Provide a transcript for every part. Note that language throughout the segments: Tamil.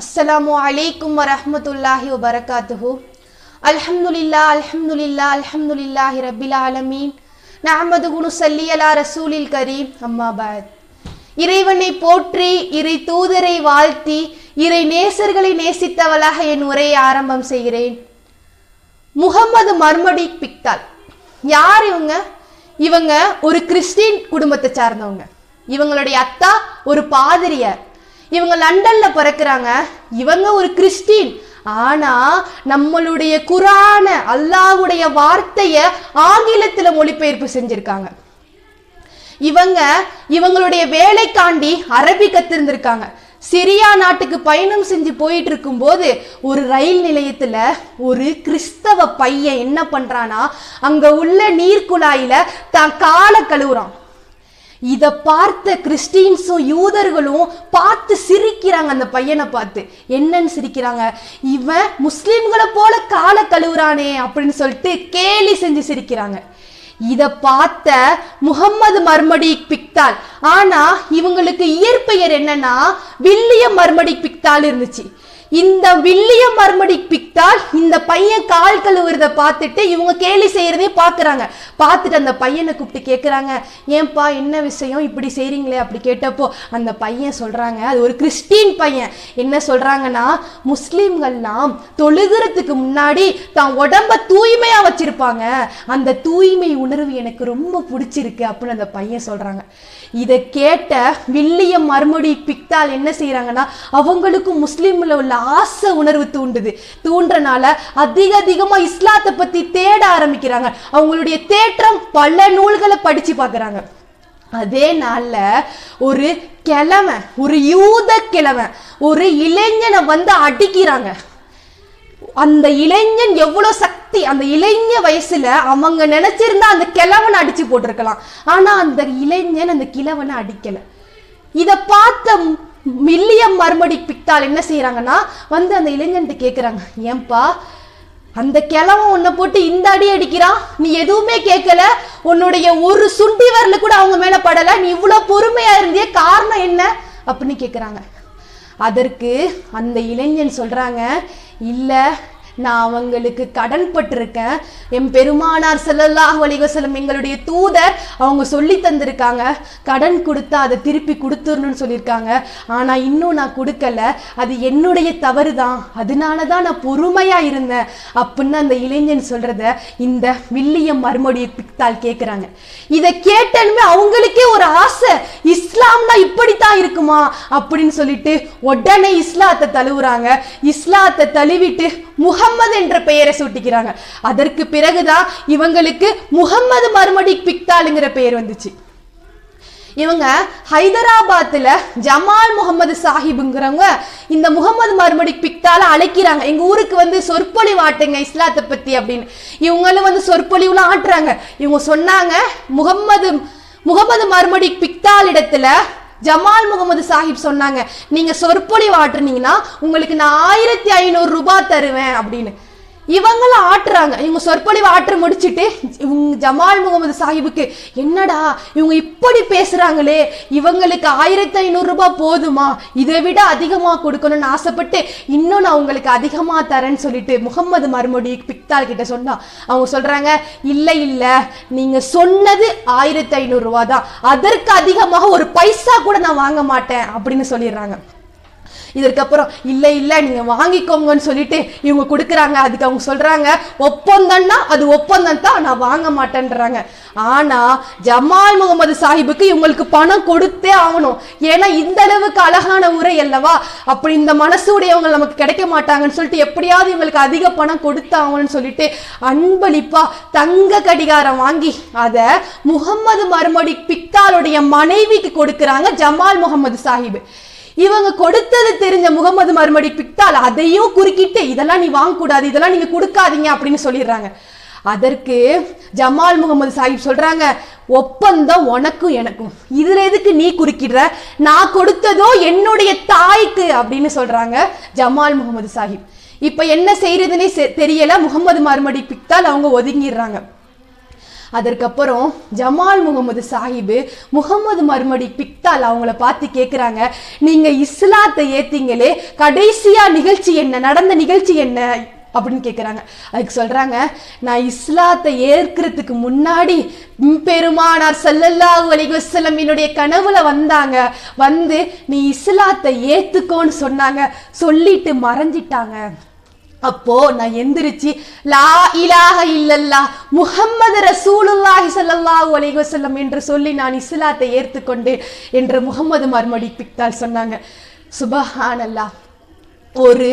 அஸ்ஸலாமு அலைக்கும் வரமத்துல்லாஹி வபரகாத்துஹு. அல்ஹம்துலில்லா அல்ஹம்துலில்லா அல்ஹம்துலில்லாஹி ரப்பில் ஆலமீன். நஹமது குனு சல்லியலா ரசூலில் கரீம். அம்மாபாத் இறைவனை போற்றி இறை தூதரை வாழ்த்தி இறை நேசர்களை நேசித்தவளாக என் உரையை ஆரம்பம் செய்கிறேன். Muhammad Marmaduke Pickthall. யார் இவங்க? இவங்க ஒரு கிறிஸ்டின் குடும்பத்தை சார்ந்தவங்க. இவங்களுடைய அத்தா ஒரு பாதிரியார். இவங்க லண்டன்ல பிறக்கிறாங்க. இவங்க ஒரு கிறிஸ்டின். ஆனா நம்மளுடைய குரான அல்லாஹுடைய வார்த்தைய ஆங்கிலத்துல மொழிபெயர்ப்பு செஞ்சிருக்காங்க. இவங்க இவங்களுடைய வேலைக்காண்டி அரபி கத்திருந்திருக்காங்க. சிரியா நாட்டுக்கு பயணம் செஞ்சு போயிட்டு இருக்கும்போது ஒரு ரயில் நிலையத்துல ஒரு கிறிஸ்தவ பையன் என்ன பண்றானா அங்க உள்ள நீர்க்குழாயில தான் காலை கழுவுறான். இத பார்த்த கிறிஸ்டின்ஸும் யூதர்களும் பார்த்து சிரிக்கிறாங்க அந்த பையனை பார்த்து. என்னன்னு சிரிக்கிறாங்க? இவன் முஸ்லிம்களை போல காலை கழுவுறானே அப்படின்னு சொல்லிட்டு கேலி செஞ்சு சிரிக்கிறாங்க. இத பார்த்த முகம்மது மர்மடி பிக்தால். ஆனா இவங்களுக்கு இயற்பெயர் என்னன்னா வில்லியம் மர்மடி பிக்தால் இருந்துச்சு. இந்த வில்லியம் மர்மடி பிக்தால் இந்த பையன் கால் கழுவுறத பார்த்துட்டு இவங்க கேலி செய்யறதே பார்க்குறாங்க. பார்த்துட்டு அந்த பையனை கூப்பிட்டு கேட்குறாங்க ஏன்பா என்ன விஷயம்? இப்படி செய்றீங்களே? அப்படி கேட்டப்போ அந்த பையன் சொல்றாங்க அது ஒரு கிறிஸ்டின் பையன். என்ன சொல்றாங்கன்னா முஸ்லீம்கள்லாம் தொழுகிறதுக்கு முன்னாடி தான் உடம்ப தூய்மையா வச்சிருப்பாங்க. அந்த தூய்மை உணர்வு எனக்கு ரொம்ப பிடிச்சிருக்கு அப்படின்னு அந்த பையன் சொல்றாங்க. இதை கேட்ட வில்லியம் மறுமொழி பிக்தால் என்ன செய்யறாங்கன்னா அவங்களுக்கும் முஸ்லீம்ல உள்ள ஆசை உணர்வு தூண்டுது. தூண்டுறனால அதிக அதிகமா இஸ்லாத்தை பத்தி தேட ஆரம்பிக்கிறாங்க. அவங்களுடைய தேற்றம் பல நூல்களை படிச்சு பாக்குறாங்க அதே நாள்ல ஒரு கிழமை ஒரு யூத கிழமை ஒரு இளைஞனை வந்து அடிக்கிறாங்க. அந்த இளைஞன் எவ்வளவு சக்தி அந்த இளைஞ வயசுல அவங்க நினைச்சிருந்தா அந்த கிழவனை அடிச்சு போட்டிருக்கலாம். ஆனா அந்த இளைஞன் அந்த கிழவனை அடிக்கல. இத பார்த்த மில்லியம் மறுமடி பிக்தால் என்ன செய்கிறாங்கன்னா வந்து அந்த இளைஞன்ட்டு கேட்குறாங்க ஏன்பா அந்த கிழவன் உன்னை போட்டு இந்த அடி அடிக்கிறான் நீ எதுவுமே கேட்கல உன்னுடைய ஒரு சுண்டி வரல கூட அவங்க மேலே படலை. நீ இவ்வளோ பொறுமையாக இருந்தியே காரணம் என்ன? அப்படின்னு கேட்குறாங்க அதற்கு அந்த இளைஞன் சொல்கிறாங்க இல்லை நான் அவங்களுக்கு கடன் பட்டிருக்கேன். என் பெருமானார் ஸல்லல்லாஹு வலிவசலம் எங்களுடைய தூதர் அவங்க சொல்லி தந்திருக்காங்க. கடன் கொடுத்தா அதை திருப்பி கொடுத்துடணும்னு சொல்லியிருக்காங்க. ஆனா இன்னும் நான் கொடுக்கல. அது என்னுடைய தவறு தான் அதனால தான் நான் பொறுமையா இருந்தேன். அப்படின்னு அந்த இளைஞன் சொல்கிறத இந்த வில்லியம் மறுமொழியை பிக்தால் கேட்குறாங்க இதை கேட்டனுமே அவங்களுக்கே ஒரு ஆசை. இஸ்லாம்னா இப்படித்தான் இருக்குமா? அப்படின்னு சொல்லிட்டு உடனே இஸ்லாத்தை தழுவுறாங்க. இஸ்லாத்தை தழுவிட்டு முகம்மது என்ற பெயரை சூட்டிக்கிறாங்க. அதற்கு பிறகுதான் இவங்களுக்கு முகம்மது மறுமடி பிக்தாலுங்கிற பெயர் வந்துச்சு. இவங்க ஹைதராபாத்தில் ஜமால் முகமது சாஹிபுங்கிறவங்க இந்த முகமது மறுமடி பிக்தால அழைக்கிறாங்க. எங்க ஊருக்கு வந்து சொற்பொழிவு ஆட்டுங்க இஸ்லாத்தை பத்தி அப்படின்னு. இவங்களும் வந்து சொற்பொழிவுலாம் ஆட்டுறாங்க. இவங்க சொன்னாங்க முகம்மது முகமது மறுமடி பிக்தால் இடத்துல ஜமால் முகமது சாஹிப் சொன்னாங்க. நீங்க சொற்பொழிவு ஆட்டுனீங்கன்னா உங்களுக்கு நான் ஆயிரத்தி ஐநூறு ரூபாய் தருவேன் அப்படின்னு. இவங்களும் ஆட்டுறாங்க. இவங்க சொற்பொழிவு ஆற்ற முடிச்சிட்டு இவங்க ஜமால் முகமது சாஹிபுக்கு என்னடா இவங்க இப்படி பேசுறாங்களே? இவங்களுக்கு ஆயிரத்தி ஐநூறு ரூபாய் போதுமா? இதை விட அதிகமாக கொடுக்கணும்னு ஆசைப்பட்டு இன்னும் நான் உங்களுக்கு அதிகமாக தரேன்னு சொல்லிட்டு முகமது மறுமொழி பிக்தால் கிட்ட சொன்னா. அவங்க சொல்றாங்க இல்லை இல்லை. நீங்க சொன்னது ஆயிரத்தி ஐநூறுரூவா தான். அதற்கு அதிகமாக ஒரு பைசா கூட நான் வாங்க மாட்டேன். அப்படின்னு சொல்லிடுறாங்க. இதற்கப்புறம் இல்லை இல்லை நீங்கள் வாங்கிக்கோங்கன்னு சொல்லிட்டு இவங்க கொடுக்குறாங்க அதுக்கு அவங்க சொல்கிறாங்க ஒப்பந்தம்னா அது ஒப்பந்தம் தான் நான் வாங்க மாட்டேன்றாங்க. ஆனால் ஜமால் முகமது சாஹிபுக்கு இவங்களுக்கு பணம் கொடுத்தே ஆகணும். ஏன்னா இந்த அளவுக்கு அழகான உரை அல்லவா? அப்படி இந்த மனசு உடையவங்க நமக்கு கிடைக்க மாட்டாங்கன்னு சொல்லிட்டு எப்படியாவது இவங்களுக்கு அதிக பணம் கொடுத்தாங்கன்னு சொல்லிட்டு அன்பளிப்பா தங்க கடிகாரம் வாங்கி அதை முகம்மது மறுமடி பிக்தாலுடைய மனைவிக்கு கொடுக்குறாங்க ஜமால் முகமது சாஹிப். இவங்க கொடுத்தது தெரிஞ்ச முகமது மறுமடி பிக்தால் அதையும் குறுக்கிட்டு இதெல்லாம் நீ வாங்கக்கூடாது இதெல்லாம் நீங்க கொடுக்காதீங்க அப்படின்னு சொல்லிடுறாங்க. அதற்கு ஜமால் முகமது சாஹிப் சொல்றாங்க ஒப்பந்தம் உனக்கும் எனக்கும். இதுல எதுக்கு நீ குறுக்கிடுற? நான் கொடுத்ததோ என்னுடைய தாய்க்கு அப்படின்னு சொல்றாங்க ஜமால் முகமது சாஹிப். இப்ப என்ன செய்யறதுன்னே தெரியல. முகமது மறுமடி பிக்தால் அவங்க ஒதுங்கிடுறாங்க. அதற்கப்புறம் Jamal Muhammad Sahib Muhammad Marmaduke Pickthall அவங்கள பார்த்து கேட்குறாங்க நீங்க இஸ்லாத்தை ஏத்தீங்களே கடைசியா நிகழ்ச்சி என்ன நடந்த நிகழ்ச்சி என்ன? அப்படின்னு கேட்குறாங்க அதுக்கு சொல்றாங்க நான் இஸ்லாத்தை ஏற்கிறதுக்கு முன்னாடி பெருமானார் ஸல்லல்லாஹு அலைஹி என்னுடைய கனவுல வந்தாங்க. வந்து நீ இஸ்லாத்தை ஏத்துக்கோன்னு சொன்னாங்க. சொல்லிட்டு மறைஞ்சிட்டாங்க. அப்போ நான் எந்திரிச்சு லா இலாக இல்லல்லா முஹம்மது ரசூலுல்லாஹி ஸல்லல்லாஹு அலைஹி வஸல்லம் என்று சொல்லி நான் இஸ்லாத்தை ஏற்றுக்கொண்டேன் என்று முகமது மர்மடி பிக்தால் சொன்னாங்க. சுபஹானல்லா. ஒரு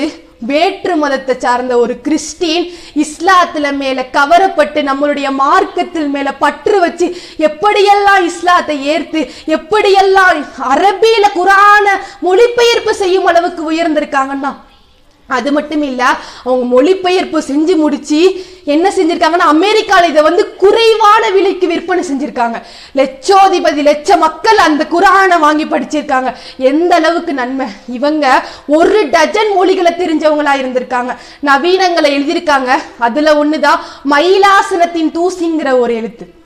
வேற்று மதத்தை சார்ந்த ஒரு கிறிஸ்டின் இஸ்லாத்துல மேல கவரப்பட்டு நம்மளுடைய மார்க்கத்தில் மேல பற்று வச்சு எப்படியெல்லாம் இஸ்லாத்தை ஏற்று எப்படியெல்லாம் அரபியில குரான மொழிபெயர்ப்பு செய்யும் அளவுக்கு உயர்ந்திருக்காங்கன்னா அது மட்டும் இல்லை அவங்க மொழிபெயர்ப்பு செஞ்சு முடிச்சு என்ன செஞ்சிருக்காங்கன்னா அமெரிக்காவில் இதை வந்து குறைவான விலைக்கு விற்பனை செஞ்சிருக்காங்க. லட்சோதிபதி லட்ச மக்கள் அந்த குரானை வாங்கி படிச்சிருக்காங்க. எந்த அளவுக்கு நன்மை? இவங்க ஒரு டஜன் மொழிகளை தெரிஞ்சவங்களா இருந்திருக்காங்க. நவீனங்களை எழுதியிருக்காங்க. அதுல ஒண்ணுதான் மயிலாசனத்தின் தூசிங்கிற ஒரு எழுத்து.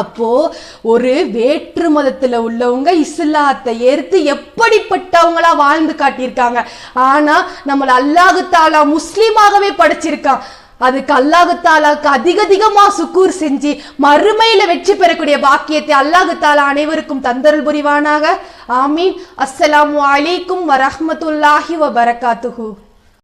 அப்போ ஒரு வேற்று மதத்துல உள்ளவங்க இஸ்லாத்தை ஏற்று எப்படிப்பட்டவங்களா வாழ்ந்து காட்டியிருக்காங்க. ஆனா நம்மள அல்லாஹு தாலா முஸ்லீமாகவே படைச்சிருக்கான். அதுக்கு அல்லாஹு தாலாக்கு அதிக அதிகமா சுக்கூர் செஞ்சு மறுமையில வெற்றி பெறக்கூடிய பாக்கியத்தை அல்லாஹு தாலா அனைவருக்கும் தந்தருள் புரிவானாக. ஆமீன். அஸ்ஸலாமு அலைக்கும் வரஹமத்துல்லாஹி வபரகாத்துஹு.